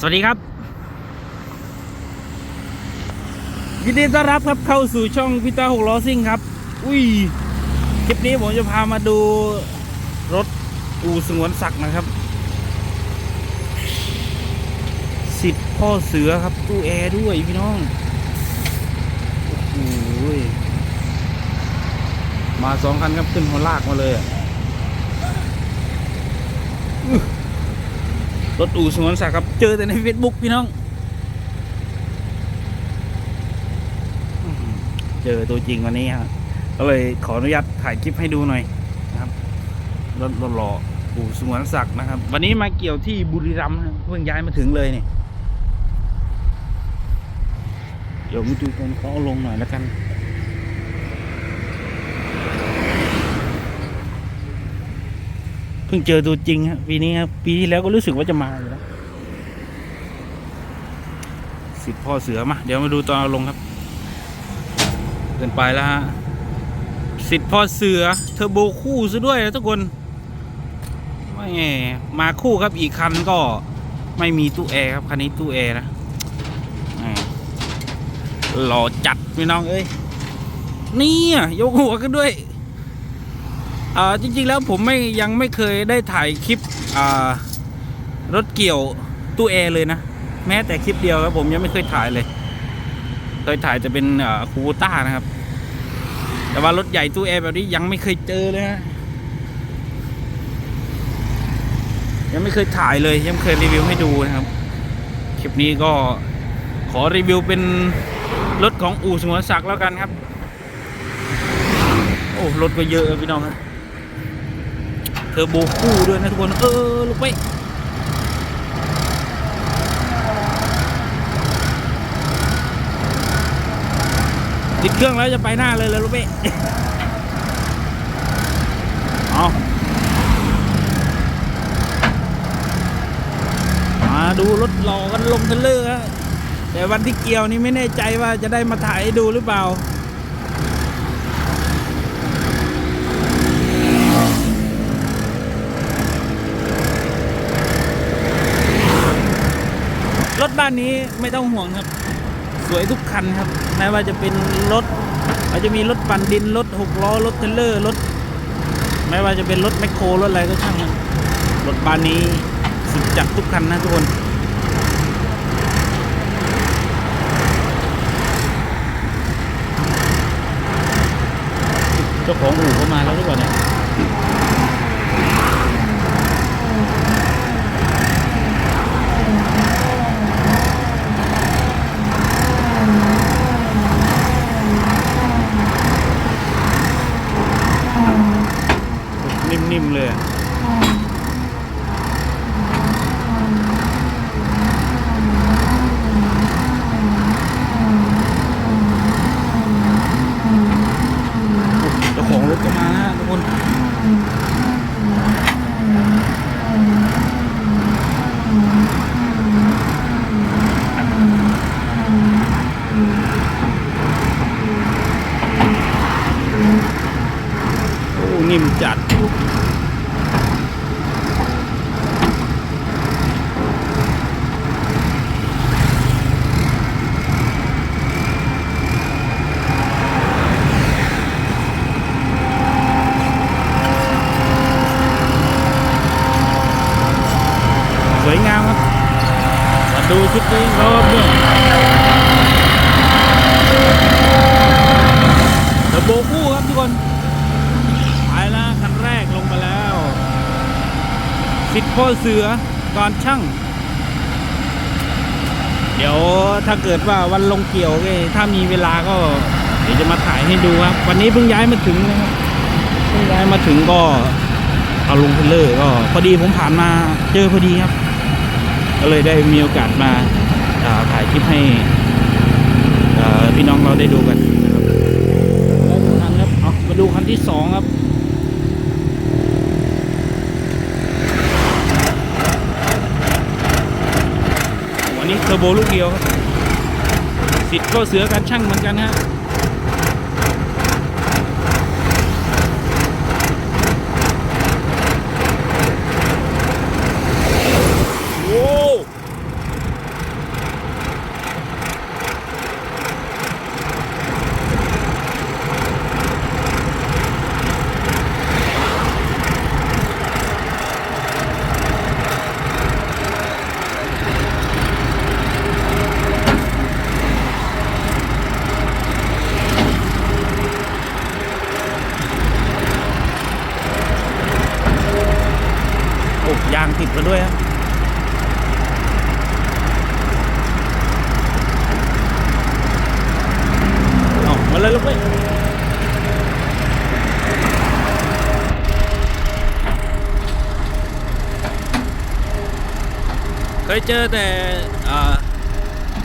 สวัสดีครับ ยินดีต้อนรับครับเข้าสู่ช่องพิตาหกล้อซิ่งครับ อุ้ยคลิปนี้ผมจะพามาดูรถอู่สงวนศักดิ์นะครับสิทธิ์พ่อเสือครับตู้แอร์ด้วยพี่น้องโอ้โหยมาสองคันครับขึ้นหัวลากมาเลยอะ รถอู่สงวนศักดิ์ครับ เจอแต่ใน Facebook พี่น้อง เจอตัวจริงวันนี้ครับ ก็เลยขออนุญาตถ่ายคลิปให้ดูหน่อยนะครับ รถหล่อปู่สงวนศักดิ์นะครับ วันนี้มาเกี่ยวที่บุรีรัมย์เพิ่งย้ายมาถึงเลยเนี่ยเดี๋ยวมาดูกันเขาเอาลงหน่อยแล้วกัน เพิ่งเจอตัวจริงครับปีนี้ครับปีที่แล้วก็รู้สึกว่าจะมาอยู่แล้วสิทธิ์พ่อเสือมาเดี๋ยวมาดูตอนเอาลงครับเกินไปแล้วฮะสิทธิ์พ่อเสือเทอร์โบคู่ซะด้วยนะทุกคนไม่มาคู่ครับอีกคันก็ไม่มีตู้แอร์ครับคันนี้ตู้แอร์นะหม่หล่อจัดพี่น้องเอ้ยนี่ยกหัวกันด้วย อ่าจริงๆแล้วผมไม่ยังไม่เคยได้ถ่ายคลิปอ่ารถเกี่ยวตู้แอร์เลยนะ แม้แต่คลิปเดียวครับผมยังไม่เคยถ่ายเลย เคยถ่ายจะเป็นคูต้านะครับ แต่ว่ารถใหญ่ตู้แอร์แบบนี้ยังไม่เคยเจอเลยฮะยังไม่เคยถ่ายเลยยังไม่เคยรีวิวให้ดูนะครับ คลิปนี้ก็ขอรีวิวเป็นรถของอู่สงวนศักดิ์แล้วกันครับ โอ้รถก็เยอะพี่น้องครับ อร์โบคู่ด้วยนะทุกคนเออลูกไปติดเครื่องแล้วจะไปหน้าเลยเลยลูกพี่เอามาดูรถหล่อกันลงทรลเลฮะแต่วันที่เกี่ยวนี่ไม่แน่ใจว่าจะได้มาถ่ายให้ดูหรือเปล่า รถบ้านนี้ไม่ต้องห่วงครับ สวยทุกคันครับแม้ว่าจะเป็นรถอาจจะมีรถปั่นดินรถหกล้อรถเทรลเลอร์รถ ไม่ว่าจะเป็นรถแมคโครรถอะไรก็ช่างมันรถบ้านนี้สุดจัดทุกคันนะทุกคนเจ้าของอู่เข้ามาแล้วหรือเปล่าเนี่ย นิ่มเลยอะเจ้าของรถก็มานะทุกคนโอ้นิ่มจัด สวยงามครับ มา ดูชุดนี้รอบด้วยเทอร์โบคู่ครับทุกคนไปแล้วคันแรกลงมาแล้วสิทธิ์พ่อเสือก่อนช่าง เดี๋ยวถ้าเกิดว่าวันลงเกี่ยวถ้ามีเวลาก็ เดี๋ยวจะมาถ่ายให้ดูครับ วันนี้เพิ่งย้ายมาถึงนะครับเพิ่งย้ายมาถึงก็เอาลงเทรลเลอร์ก็พอดีผมผ่านมาเจอพอดีครับ ก็เลยได้มีโอกาสมาถ่ายคลิปให้พี่น้องเราได้ดูกันนะครับแล้วคันครับเอามาดูคันที่สองครับวันนี้เทอร์โบลูกเดียวครับสิทธิ์ก็เสือการช่างเหมือนกันฮะโว้ ติ ดมาด้วยครับเอามาเลยลูกเว้ยเคยเจอแต่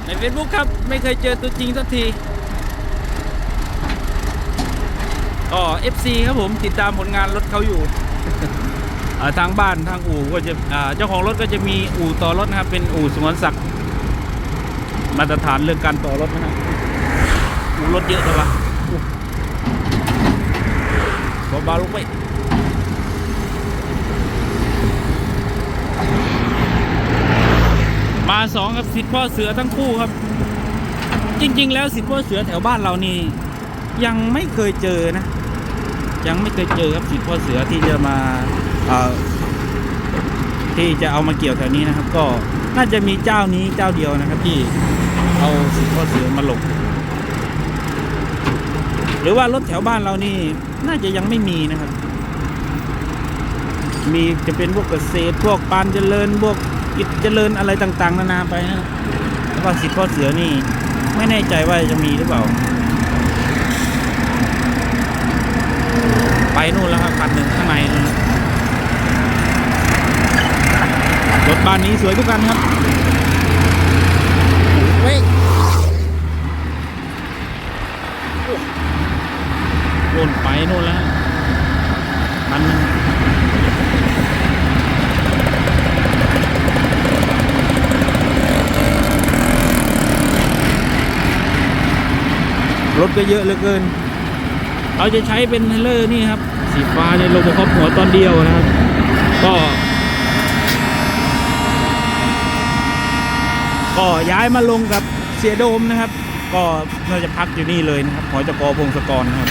ใน Facebook ครับ ไม่เคยเจอตัวจริงสักทีก็ FC ครับผมติดตามผลงานรถเขาอยู่ ทางบ้านทางอู่ก็จะเจ้าของรถก็จะมีอู่ต่อรถนะครับ เป็นอู่สวนศักดิ์มาตรฐานเรื่องการต่อรถนะครับอู่รถเยอะเลยวะอู้เบาๆลูกไปมาสองครับสิทธิ์พ่อเสือทั้งคู่ครับ จริง ๆ แล้วสิทธิ์พ่อเสือแถวบ้านเรานี่ยังไม่เคยเจอนะ ยังไม่เคยเจอครับสิทธิ์พ่อเสือที่จะมา ที่จะเอามาเกี่ยวแถวนี้นะครับ ก็น่าจะมีเจ้านี้เจ้าเดียวนะครับ ที่เอาสิทธิ์พ่อเสือมาหลงหรือว่ารถแถวบ้านเรานี่น่าจะยังไม่มีนะครับ มีจะเป็นพวกเกษตรพวกปานเจริญพวกกิจเจริญอะไรต่างๆ นานาไปนะแต่ว่าสิทธิ์พ่อเสือนี่ ไม่แน่ใจว่าจะมีหรือเปล่า ไปนู่นแล้วครับคันหนึ่งข้างในนู่นนะ รถบ้านนี้สวยทุกคันครับเว้ยโน่นไปนู่นแล้วฮะคันหนึ่งรถก็เยอะเหลือเกิน เราจะใช้เป็นเทเลอร์นี่ครับ สีฟ้าเนี่ยลงไปครอบหัวตอนเดียวนะครับ ก็ ก็ย้ายมาลงกับเสียโดมนะครับ ก็เราจะพักอยู่นี่เลยนะครับหอจกอพงศกรนะครับ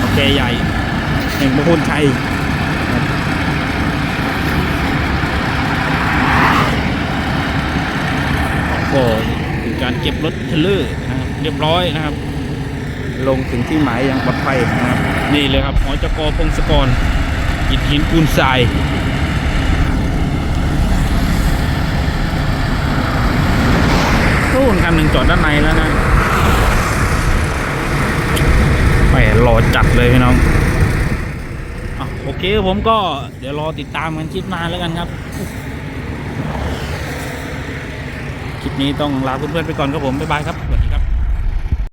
โอเคใหญ่แห่งมงคลชัยก็คือการเก็บรถเทเลอร์นะครับเรียบร้อยนะครับ ลงถึงที่หมายอย่างปลอดภัยนะครับ นี่เลยครับหอจกพงศกรอิฐหินปูนทรายตู้น คันหนึ่งจอดด้านในแล้วนะไปรอจัดเลยพี่น้องอโอเคผมก็เดี๋ยวรอติดตามกันคลิปหน้าแล้วกันครับ คลิปนี้ต้องลาเพื่อนๆไปก่อนครับผม บ๊ายบายครับ